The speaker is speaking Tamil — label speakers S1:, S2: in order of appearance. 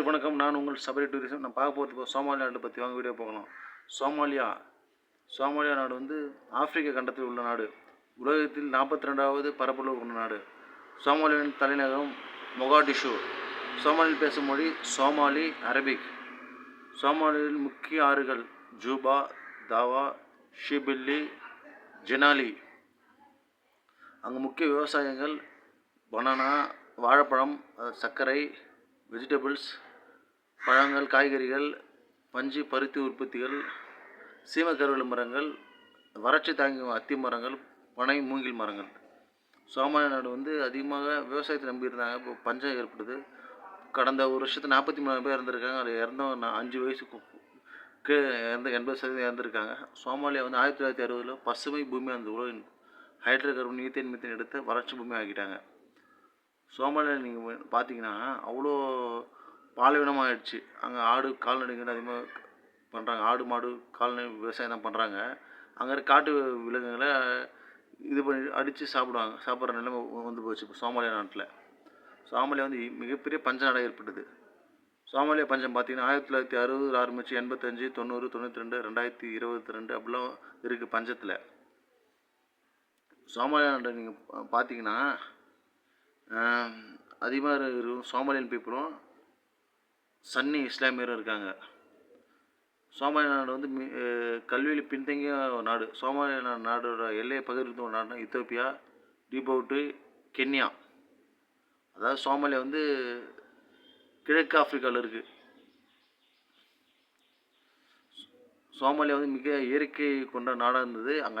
S1: எல்லாருக்கும் வணக்கம். நான் உங்கள் சபரி டூரிசம். நான் பார்க்க போகிறது இப்போ சோமாலியா நாடு பற்றி வாங்க வீடியோ பார்க்கலாம். சோமாலியா. சோமாலியா நாடு வந்து ஆப்பிரிக்க கண்டத்தில் உள்ள நாடு. உலகத்தில் நாற்பத்தி ரெண்டாவது பரப்பளவு கொண்ட நாடு. சோமாலியாவின் தலைநகரம் மொகாடிஷு சோமாலியில் பேசும் மொழி சோமாலி அரபிக். சோமாலியில் முக்கிய ஆறுகள் ஜூபா தாவா ஷிபில்லி ஜெனாலி. அங்கே முக்கிய விவசாயங்கள் பனானா வாழைப்பழம் சர்க்கரை வெஜிடபிள்ஸ் பழங்கள் காய்கறிகள் பஞ்சு பருத்தி உற்பத்திகள் சீமக்கருவேல மரங்கள் வறட்சி தாங்கும் அத்தி மரங்கள் பனை மூங்கில் மரங்கள். சோமாலி நாடு வந்து அதிகமாக விவசாயத்தை நம்பியிருந்தாங்க. இப்போ பஞ்சம் ஏற்படுது. கடந்த ஒரு வருஷத்து நாற்பத்தி மூணு பேர் இறந்துருக்காங்க. அதில் இறந்தவங்க நான் அஞ்சு வயசுக்கு கீழே இறந்து எண்பது சதவீதம் இறந்துருக்காங்க. சோமாலியா வந்து ஆயிரத்தி தொள்ளாயிரத்தி அறுபதில் பசுமை பூமியாக அந்த உலகின் ஹைட்ரோ கார்பன் மீத்தேன் மீத்தேன் எடுத்து வறட்சி பூமி ஆக்கிட்டாங்க. சோமாலியா நீங்கள் பார்த்தீங்கன்னா அவ்வளோ பாலைவனமாகிடுச்சு அங்கே ஆடு கால்நடைகள் அதிகமாக பண்ணுறாங்க ஆடு மாடு கால்நடை விவசாயம் தான் பண்ணுறாங்க அங்கே இருக்க காட்டு விலங்குகளை இது பண்ணி அடித்து சாப்பிடுவாங்க. சாப்பிட்ற நிலைமை வந்து போச்சு இப்போ சோமாலியா நாட்டில். சோமாலியா வந்து மிகப்பெரிய பஞ்ச நாடாக ஏற்பட்டது. சோமாலியா பஞ்சம் பார்த்தீங்கன்னா ஆயிரத்தி தொள்ளாயிரத்தி அறுபது ஆரம்பிச்சு எண்பத்தஞ்சு தொண்ணூறு தொண்ணூற்றி ரெண்டு ரெண்டாயிரத்தி இருபத்தி ரெண்டு அப்படிலாம் இருக்குது பஞ்சத்தில். சோமாலியா நாட்டை நீங்கள் பார்த்தீங்கன்னா அதிகமாக இருக்கும் சோமாலியன் பீப்புளும் சன்னி இஸ்லாமியரும் இருக்காங்க. சோமாலியா நாடு வந்து மி கல்வியில் பின்தங்கிய ஒரு நாடு. சோமாலியா நாடோட எல்லையை பகிர்ந்து ஒரு நாடுனா இத்தோப்பியா டிபவுட்டு கென்யா. அதாவது சோமாலியா வந்து கிழக்கு ஆப்பிரிக்காவில் இருக்குது சோமாலியா வந்து மிக இயற்கை கொண்ட நாடாக இருந்தது. அங்கே